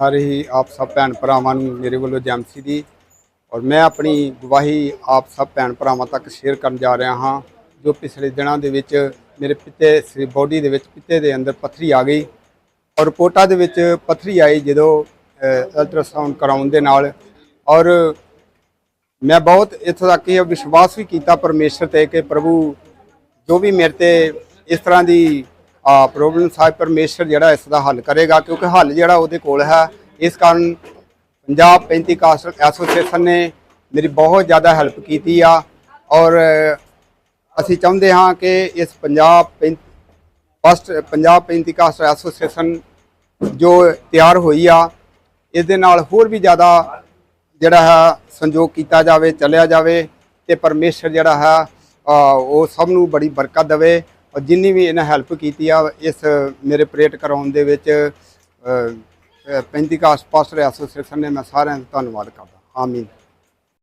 ਸਾਰੇ ਹੀ ਆਪ ਸਭ ਭੈਣ ਭਰਾਵਾਂ ਨੂੰ ਮੇਰੇ ਵੱਲੋਂ ਜੈਮਸੀ ਦੀ ਔਰ ਮੈਂ ਆਪਣੀ ਗਵਾਹੀ ਆਪ ਸਭ ਭੈਣ ਭਰਾਵਾਂ ਤੱਕ ਸ਼ੇਅਰ ਕਰਨ ਜਾ ਰਿਹਾ ਹਾਂ, ਜੋ ਪਿਛਲੇ ਦਿਨਾਂ ਦੇ ਵਿੱਚ ਮੇਰੇ ਪਿੱਤੇ ਸ ਬੋਡੀ ਦੇ ਵਿੱਚ ਪਿੱਤੇ ਦੇ ਅੰਦਰ ਪੱਥਰੀ ਆ ਗਈ ਔਰ ਰਿਪੋਰਟਾਂ ਦੇ ਵਿੱਚ ਪੱਥਰੀ ਆਈ ਜਦੋਂ ਅਲਟਰਾਸਾਊਂਡ ਕਰਾਉਣ ਦੇ ਨਾਲ ਔਰ ਮੈਂ ਬਹੁਤ ਇੱਥੋਂ ਤੱਕ ਇਹ ਵਿਸ਼ਵਾਸ ਵੀ ਕੀਤਾ ਪਰਮੇਸ਼ਰ ਤੇ ਕਿ ਪ੍ਰਭੂ ਜੋ ਵੀ ਮੇਰੇ ਤੇ ਇਸ ਤਰ੍ਹਾਂ ਦੀ ਪ੍ਰੋਬਲਮ ਸਾਹਿਬ ਪਰਮੇਸ਼ਰ ਜਿਹੜਾ ਇਸ ਦਾ ਹੱਲ ਕਰੇਗਾ, ਕਿਉਂਕਿ ਹੱਲ ਜਿਹੜਾ ਉਹਦੇ ਕੋਲ ਹੈ। ਇਸ ਕਾਰਨ ਪੰਜਾਬ ਪੈਂਤੀਕਾਸਟਲ ਐਸੋਸੀਏਸ਼ਨ ਨੇ ਮੇਰੀ ਬਹੁਤ ਜ਼ਿਆਦਾ ਹੈਲਪ ਕੀਤੀ ਆ ਔਰ ਅਸੀਂ ਚਾਹੁੰਦੇ ਹਾਂ ਕਿ ਇਸ ਪੰਜਾਬ ਪੈਂ- ਫਸਟ ਪੰਜਾਬ ਪੈਂਤੀਕਾਸਟਲ ਐਸੋਸੀਏਸ਼ਨ ਜੋ ਤਿਆਰ ਹੋਈ ਆ, ਇਸ ਦੇ ਨਾਲ ਹੋਰ ਵੀ ਜ਼ਿਆਦਾ ਜਿਹੜਾ ਹੈ ਸੰਯੋਗ ਕੀਤਾ ਜਾਵੇ, ਚੱਲਿਆ ਜਾਵੇ ਤੇ ਪਰਮੇਸ਼ਰ ਜਿਹੜਾ ਹੈ ਉਹ ਸਭ ਨੂੰ ਬੜੀ ਬਰਕਤ ਦੇਵੇ। ਔਰ ਜਿੰਨੀ ਵੀ ਇਹਨਾਂ ਹੈਲਪ ਕੀਤੀ ਆ, ਇਸ ਮੇਰੇ ਪ੍ਰੇਟ ਕਰਾਉਣ ਦੇ ਵਿੱਚ ਪੈਂਤੀਕਾਸਟ ਪਾਸਟਰ ਐਸੋਸੀਏਸ਼ਨ ਨੇ ਮੈਂ ਸਾਰਿਆਂ ਦਾ ਧੰਨਵਾਦ ਕਰਦਾ। ਆਮੀਨ।